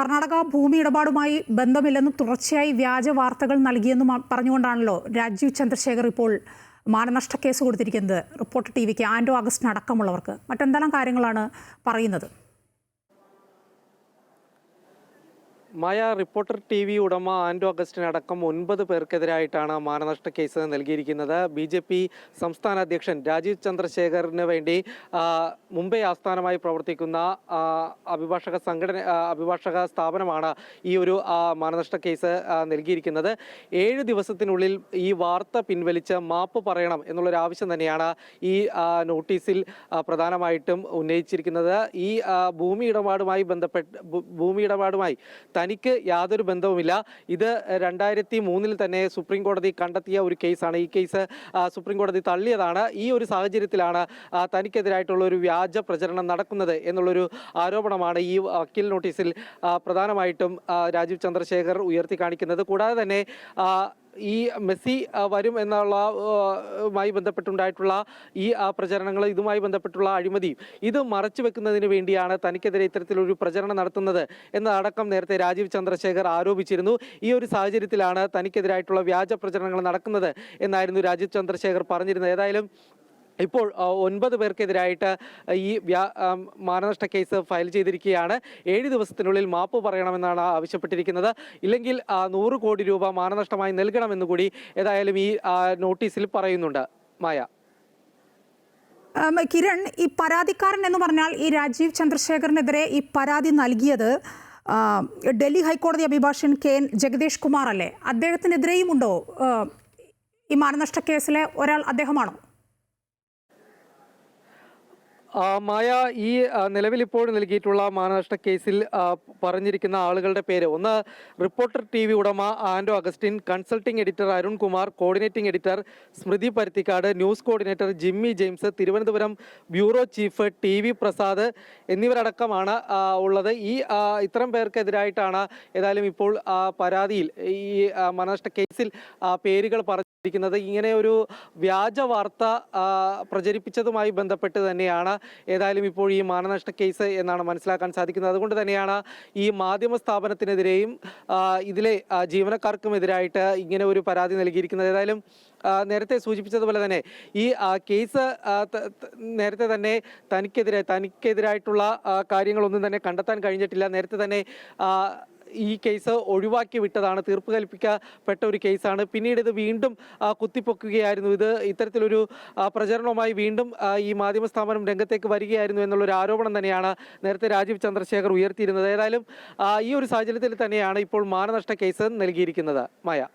കർണാടക ഭൂമി ഇടപാടുമായി ബന്ധമില്ലെന്നും തുടർച്ചയായി വ്യാജ വാർത്തകൾ നൽകിയെന്നും പറഞ്ഞുകൊണ്ടാണല്ലോ രാജീവ് ചന്ദ്രശേഖർ ഇപ്പോൾ മാനനഷ്ട കേസ് കൊടുത്തിരിക്കുന്നത്. റിപ്പോർട്ട് ടി വിക്ക് ആൻഡോ അഗസ്റ്റിന് അടക്കമുള്ളവർക്ക്. മറ്റെന്തെല്ലാം കാര്യങ്ങളാണ് പറയുന്നത്? മായ റിപ്പോർട്ടർ ടി വി ഉടമ ആൻഡോ അഗസ്റ്റിൻ അടക്കം ഒൻപത് പേർക്കെതിരായിട്ടാണ് മാനനഷ്ട കേസ് നൽകിയിരിക്കുന്നത്. ബി ജെ പി സംസ്ഥാന അധ്യക്ഷൻ രാജീവ് ചന്ദ്രശേഖറിന് വേണ്ടി മുംബൈ ആസ്ഥാനമായി പ്രവർത്തിക്കുന്ന അഭിഭാഷക സംഘടന അഭിഭാഷക സ്ഥാപനമാണ് ഈ ഒരു മാനനഷ്ട കേസ് നൽകിയിരിക്കുന്നത്. ഏഴ് ദിവസത്തിനുള്ളിൽ ഈ വാർത്ത പിൻവലിച്ച് മാപ്പ് പറയണം എന്നുള്ളൊരു ആവശ്യം തന്നെയാണ് ഈ നോട്ടീസിൽ പ്രധാനമായിട്ടും ഉന്നയിച്ചിരിക്കുന്നത്. ഈ ഭൂമി ഇടപാടുമായി ബന്ധപ്പെട്ട് ഭൂമി ഇടപാടുമായി തനിക്ക് യാതൊരു ബന്ധവുമില്ല. ഇത് രണ്ടായിരത്തി മൂന്നിൽ തന്നെ സുപ്രീം കോടതി കണ്ടെത്തിയ ഒരു കേസാണ്. ഈ കേസ് സുപ്രീം കോടതി തള്ളിയതാണ്. ഈ ഒരു സാഹചര്യത്തിലാണ് തനിക്കെതിരായിട്ടുള്ള ഒരു വ്യാജ പ്രചരണം നടക്കുന്നത് എന്നുള്ളൊരു ആരോപണമാണ് ഈ വക്കീൽ നോട്ടീസിൽ പ്രധാനമായിട്ടും രാജീവ് ചന്ദ്രശേഖർ ഉയർത്തി കാണിക്കുന്നത്. കൂടാതെ തന്നെ ഈ മെസ്സി വരും എന്നുള്ള മായി ബന്ധപ്പെട്ടുണ്ടായിട്ടുള്ള ഈ പ്രചരണങ്ങൾ ഇതുമായി ബന്ധപ്പെട്ടുള്ള അഴിമതി ഇത് മറച്ചു വെക്കുന്നതിന് വേണ്ടിയാണ് തനിക്കെതിരെ ഇത്തരത്തിലൊരു പ്രചരണം നടത്തുന്നത് എന്നതടക്കം നേരത്തെ രാജീവ് ചന്ദ്രശേഖർ ആരോപിച്ചിരുന്നു. ഈ ഒരു സാഹചര്യത്തിലാണ് തനിക്കെതിരായിട്ടുള്ള വ്യാജ പ്രചരണങ്ങൾ നടക്കുന്നത് എന്നായിരുന്നു രാജീവ് ചന്ദ്രശേഖർ പറഞ്ഞിരുന്നത്. ഏതായാലും ഇപ്പോൾ ഒൻപത് പേർക്കെതിരായിട്ട് ഈ മാനനഷ്ട കേസ് ഫയൽ ചെയ്തിരിക്കുകയാണ്. ഏഴ് ദിവസത്തിനുള്ളിൽ മാപ്പ് പറയണമെന്നാണ് ആവശ്യപ്പെട്ടിരിക്കുന്നത്. ഇല്ലെങ്കിൽ നൂറ് കോടി രൂപ മാനനഷ്ടമായി നൽകണമെന്ന് കൂടി ഏതായാലും ഈ നോട്ടീസിൽ പറയുന്നുണ്ട്. മായ. കിരൺ ഈ പരാതിക്കാരൻ എന്ന് പറഞ്ഞാൽ ഈ രാജീവ് ചന്ദ്രശേഖറിനെതിരെ ഈ പരാതി നൽകിയത് ഡൽഹി ഹൈക്കോടതി അഭിഭാഷകൻ കെ എൻ ജഗദീഷ് കുമാർ അല്ലേ? അദ്ദേഹത്തിനെതിരെയും ഉണ്ടോ? ഈ മാനനഷ്ട കേസിലെ ഒരാൾ അദ്ദേഹമാണോ? മായ ഈ നിലവിൽ ഇപ്പോൾ നൽകിയിട്ടുള്ള മാനനഷ്ട കേസിൽ പറഞ്ഞിരിക്കുന്ന ആളുകളുടെ പേര്. ഒന്ന് റിപ്പോർട്ടർ ടി വി ഉടമ Anto Augustine consulting editor Arunkumar coordinating editor Smruthy Paruthikad news coordinator Jimmy James Thiruvananthapuram bureau chief T V Prasad എന്നിവരടക്കമാണ് ഉള്ളത്. ഈ ഇത്തരം പേർക്കെതിരായിട്ടാണ് ഏതായാലും ഇപ്പോൾ പരാതിയിൽ ഈ മാനനഷ്ട കേസിൽ പേരുകൾ പേരുകൾ പറഞ്ഞിരിക്കുന്നത് ഇങ്ങനെ ഒരു വ്യാജ വാർത്ത പ്രചരിപ്പിച്ചതുമായി ബന്ധപ്പെട്ട് തന്നെയാണ് ഏതായാലും ഇപ്പോൾ ഈ മാനനഷ്ട കേസ് എന്നാണ് മനസ്സിലാക്കാൻ സാധിക്കുന്നത്. അതുകൊണ്ട് തന്നെയാണ് ഈ മാധ്യമ സ്ഥാപനത്തിനെതിരെയും ഇതിലെ ജീവനക്കാർക്കും ജീവനക്കാർക്കുമെതിരായിട്ട് ഇങ്ങനെ ഒരു പരാതി നൽകിയിരിക്കുന്നത്. ഏതായാലും നേരത്തെ സൂചിപ്പിച്ചതുപോലെ തന്നെ ഈ കേസ് നേരത്തെ തന്നെ തനിക്കെതിരെ തനിക്കെതിരായിട്ടുള്ള കാര്യങ്ങളൊന്നും തന്നെ കണ്ടെത്താൻ കഴിഞ്ഞിട്ടില്ല. നേരത്തെ തന്നെ ഈ കേസ് ഒഴിവാക്കി വിട്ടതാണ് തീർപ്പ് കൽപ്പിക്കപ്പെട്ട ഒരു കേസാണ്. പിന്നീട് ഇത് വീണ്ടും കുത്തിപ്പൊക്കുകയായിരുന്നു. ഇത് ഇത്തരത്തിലൊരു പ്രചരണവുമായി വീണ്ടും ഈ മാധ്യമ സ്ഥാപനം രംഗത്തേക്ക് വരികയായിരുന്നു എന്നുള്ളൊരു ആരോപണം തന്നെയാണ് നേരത്തെ രാജീവ് ചന്ദ്രശേഖർ ഉയർത്തിയിരുന്നത്. ഏതായാലും ഈ ഒരു സാഹചര്യത്തിൽ തന്നെയാണ് ഇപ്പോൾ മാനനഷ്ട കേസ് നൽകിയിരിക്കുന്നത്. മായ.